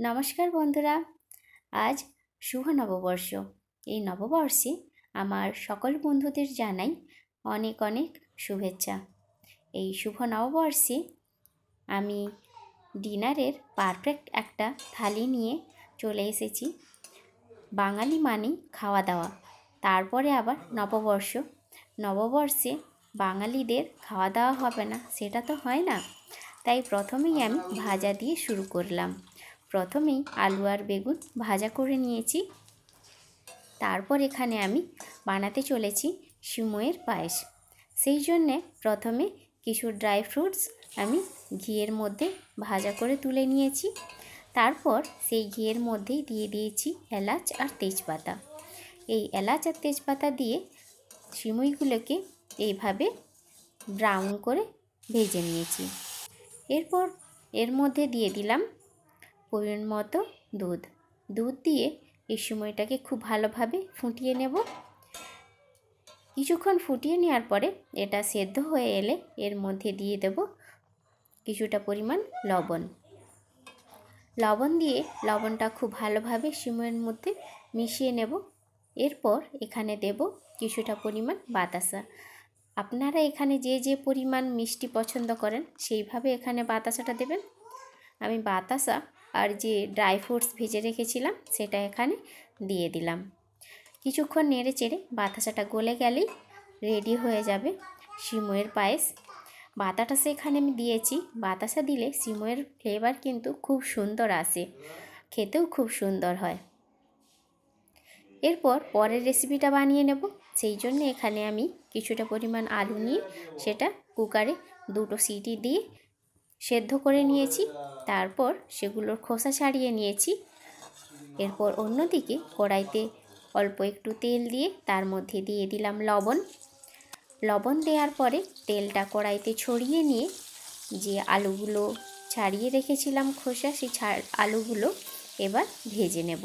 নমস্কার বন্ধুরা। আজ শুভ নববর্ষ। এই নববর্ষে আমার সকল বন্ধুদের জানাই অনেক অনেক শুভেচ্ছা। এই শুভ নববর্ষে আমি ডিনারের পারফেক্ট একটা থালি নিয়ে চলে এসেছি। বাঙালি মানেই খাওয়া দাওয়া। তারপরে আবার নববর্ষ। নববর্ষে বাঙালিদের খাওয়া দাওয়া হবে না, সেটা তো হয় না। তাই প্রথমেই আমি ভাজা দিয়ে শুরু করলাম। প্রথমেই আলু আর বেগুন ভাজা করে নিয়েছি। তারপর এখানে আমি বানাতে চলেছি সিমইয়ের পায়েস। সেই জন্যে প্রথমে কিছু ড্রাই ফ্রুটস আমি ঘিয়ের মধ্যে ভাজা করে তুলে নিয়েছি। তারপর সেই ঘিয়ের মধ্যেই দিয়ে দিয়েছি এলাচ আর তেজপাতা। এই এলাচ আর তেজপাতা দিয়ে সিমইগুলোকে এইভাবে ব্রাউন করে ভেজে নিয়েছি। এরপর এর মধ্যে দিয়ে দিলাম পরিমাণ মতো দুধ। দুধ দিয়ে এই সময়টাকে খুব ভালোভাবে ফুটিয়ে নেব। কিছুক্ষণ ফুটিয়ে নেওয়ার পরে এটা সেদ্ধ হয়ে এলে এর মধ্যে দিয়ে দেব কিছুটা পরিমাণ লবণ। লবণ দিয়ে লবণটা খুব ভালোভাবে সিমের মধ্যে মিশিয়ে নেব। এরপর এখানে দেব কিছুটা পরিমাণ বাতাসা। আপনারা এখানে যে যে পরিমাণ মিষ্টি পছন্দ করেন সেইভাবে এখানে বাতাসাটা দেবেন। আমি বাতাসা আর যে ড্রাই ফ্রুটস ভেজে রেখেছিলাম, সেটা এখানে দিয়ে দিলাম। কিছুক্ষণ নেড়ে চেড়ে বাতাসাটা গলে গেলেই রেডি হয়ে যাবে সিময়ের পায়েস। বাতাটা এখানে আমি দিয়েছি। বাতাসা দিলে সিময়ের ফ্লেভার কিন্তু খুব সুন্দর আসে, খেতেও খুব সুন্দর হয়। এরপর পরের রেসিপিটা বানিয়ে নেব। সেই জন্য এখানে আমি কিছুটা পরিমাণ আলু নিয়ে সেটা কুকারে দুটো সিটি দিয়ে সেদ্ধ করে নিয়েছি, তারপর সেগুলোর খোসা ছাড়িয়ে নিয়েছি। এরপর অন্যদিকে কড়াইতে অল্প একটু তেল দিয়ে তার মধ্যে দিয়ে দিলাম লবণ। লবণ দেওয়ার পরে তেলটা কড়াইতে ছড়িয়ে নিয়ে যে আলুগুলো ছাড়িয়ে রেখেছিলাম খোসা, সেই ছাড় আলুগুলো এবার ভেজে নেব।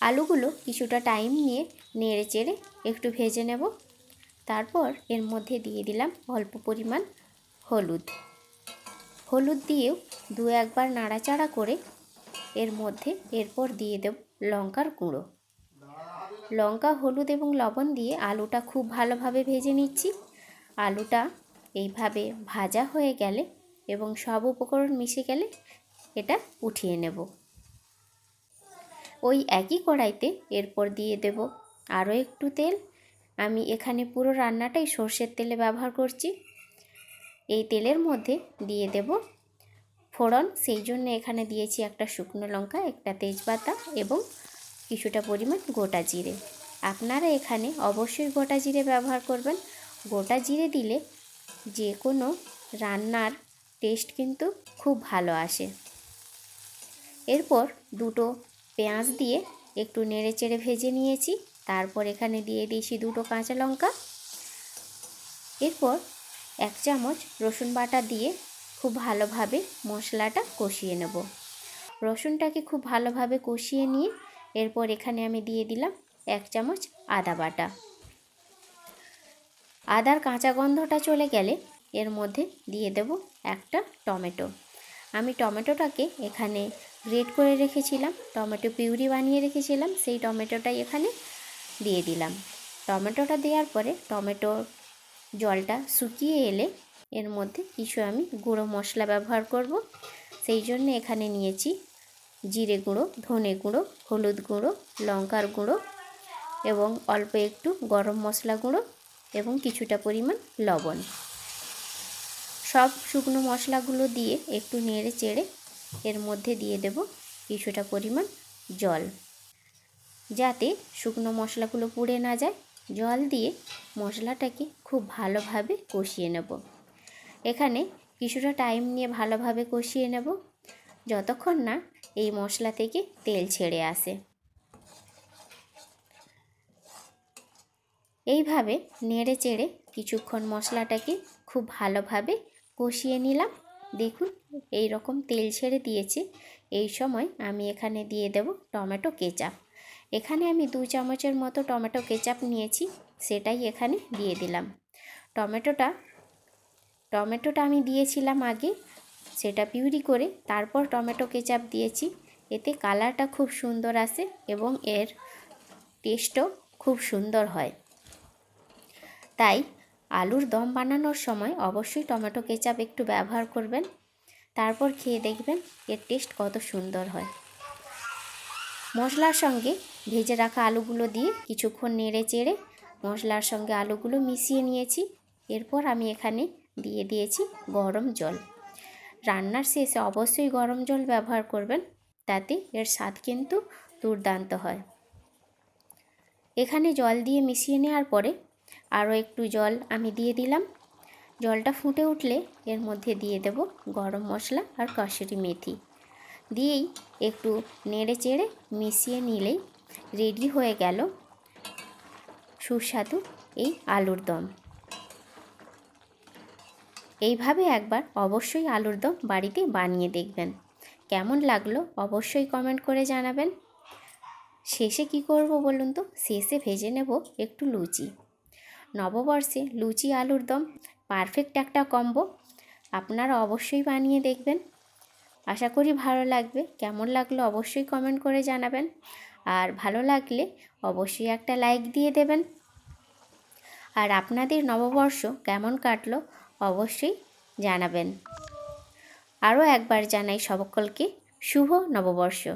আলুগুলো কিছুটা টাইম নিয়ে নেড়ে চেড়ে একটু ভেজে নেব। তারপর এর মধ্যে দিয়ে দিলাম অল্প পরিমাণ হলুদ। হলুদ দিয়েও দু একবার নাড়াচাড়া করে এর মধ্যে এরপর দিয়ে দেব লঙ্কার গুঁড়ো। লঙ্কা, হলুদ এবং লবণ দিয়ে আলুটা খুব ভালোভাবে ভেজে নিচ্ছি। আলুটা এইভাবে ভাজা হয়ে গেলে এবং সব উপকরণ মিশে গেলে এটা উঠিয়ে নেব। ওই একই কড়াইতে এরপর দিয়ে দেব আরও একটু তেল। আমি এখানে পুরো রান্নাটাই সর্ষের তেলে ব্যবহার করছি। এই তেলের মধ্যে দিয়ে দেব ফোড়ন। সেই জন্য এখানে দিয়েছি একটা শুকনো লঙ্কা, একটা তেজপাতা এবং কিছুটা পরিমাণ গোটা জিরে। আপনারা এখানে অবশ্যই গোটা জিরে ব্যবহার করবেন। গোটা জিরে দিলে যে কোনো রান্নার টেস্ট কিন্তু খুব ভালো আসে। এরপর দুটো পেঁয়াজ দিয়ে একটু নেড়ে চেড়ে ভেজে নিয়েছি। তারপর এখানে দিয়ে দিয়েছি দুটো কাঁচা লঙ্কা। এরপর এক চামচ রসুন বাটা দিয়ে খুব ভালোভাবে মশলাটা কষিয়ে নেব। রসুনটাকে খুব ভালোভাবে কষিয়ে নিয়ে এরপর এখানে আমি দিয়ে দিলাম এক চামচ আদা বাটা। আদার কাঁচা গন্ধটা চলে গেলে এর মধ্যে দিয়ে দেব একটা টমেটো। আমি টমেটোটাকে এখানে গ্রেট করে রেখেছিলাম, টমেটো পিউরি বানিয়ে রেখেছিলাম, সেই টমেটোটাই এখানে দিয়ে দিলাম। টমেটোটা দেওয়ার পরে টমেটো জলটা শুকিয়ে এলে এর মধ্যে কিছু আমি গুঁড়ো মশলা ব্যবহার করব। সেই জন্য এখানে নিয়েছি জিরে গুঁড়ো, ধনে গুঁড়ো, হলুদ গুঁড়ো, লঙ্কার গুঁড়ো এবং অল্প একটু গরম মশলা গুঁড়ো এবং কিছুটা পরিমাণ লবণ। সব শুকনো মশলাগুলো দিয়ে একটু নেড়ে চেড়ে এর মধ্যে দিয়ে দেব কিছুটা পরিমাণ জল। যাতে শুকনো মশলাগুলো পুড়ে না যায়। জল দিয়ে মশলাটাকে খুব ভালোভাবে কষিয়ে নেব। এখানে কিছুটা টাইম নিয়ে ভালোভাবে কষিয়ে নেব, যতক্ষণ না এই মশলা থেকে তেল ছেড়ে আসে। এইভাবে নেড়ে চেড়ে কিছুক্ষণ মশলাটাকে খুব ভালোভাবে কষিয়ে নিলাম। দেখুন এই রকম তেল ছেড়ে দিয়েছে। এই সময় আমি এখানে দিয়ে দেব টমেটো কেচাপ। এখানে আমি দু চামচের মতো টমেটো কেচাপ নিয়েছি, সেটাই এখানে দিয়ে দিলাম। টমেটোটা টমেটোটা আমি দিয়েছিলাম আগে, সেটা পিউরি করে তারপর টমেটো কেচাপ দিয়েছি। এতে কালারটা খুব সুন্দর আসে এবং এর টেস্টও খুব সুন্দর হয়। তাই আলুর দম বানানোর সময় অবশ্যই টমেটো কেচাপ একটু ব্যবহার করবেন। তারপর খেয়ে দেখবেন এর টেস্ট কত সুন্দর হয়। মশলার সঙ্গে ভেজে রাখা আলুগুলো দিয়ে কিছুক্ষণ নেড়ে চেড়ে মশলার সঙ্গে আলুগুলো মিশিয়ে নিয়েছি। এরপর আমি এখানে দিয়ে দিয়েছি গরম জল। রান্নার শেষে অবশ্যই গরম জল ব্যবহার করবেন, তাতে এর স্বাদ কিন্তু দুর্দান্ত হয়। এখানে জল দিয়ে মিশিয়ে নেওয়ার পরে আরও একটু জল আমি দিয়ে দিলাম। জলটা ফুটে উঠলে এর মধ্যে দিয়ে দেব গরম মশলা আর কসুরি মেথি। দিয়েই একটু নেড়ে চেড়ে মিশিয়ে নিলেই রেডি হয়ে গেল সুস্বাদু এই আলুর দম। এইভাবে একবার অবশ্যই আলুর দম বাড়িতে বানিয়ে দেখবেন। কেমন লাগল অবশ্যই কমেন্ট করে জানাবেন। শেষে কি করব বলুন তো? শেষে ভেজে নেব একটু লুচি। নববর্ষে লুচি আলুর দম পারফেক্ট একটা কম্বো। আপনারা অবশ্যই বানিয়ে দেখবেন। আশা করি ভালো লাগবে। কেমন লাগল অবশ্যই কমেন্ট করে জানাবেন। আর ভালো লাগলে অবশ্যই একটা লাইক দিয়ে দেবেন। আর আপনাদের নববর্ষ কেমন কাটলো অবশ্যই জানাবেন। আরও একবার জানাই সকলকে শুভ নববর্ষ।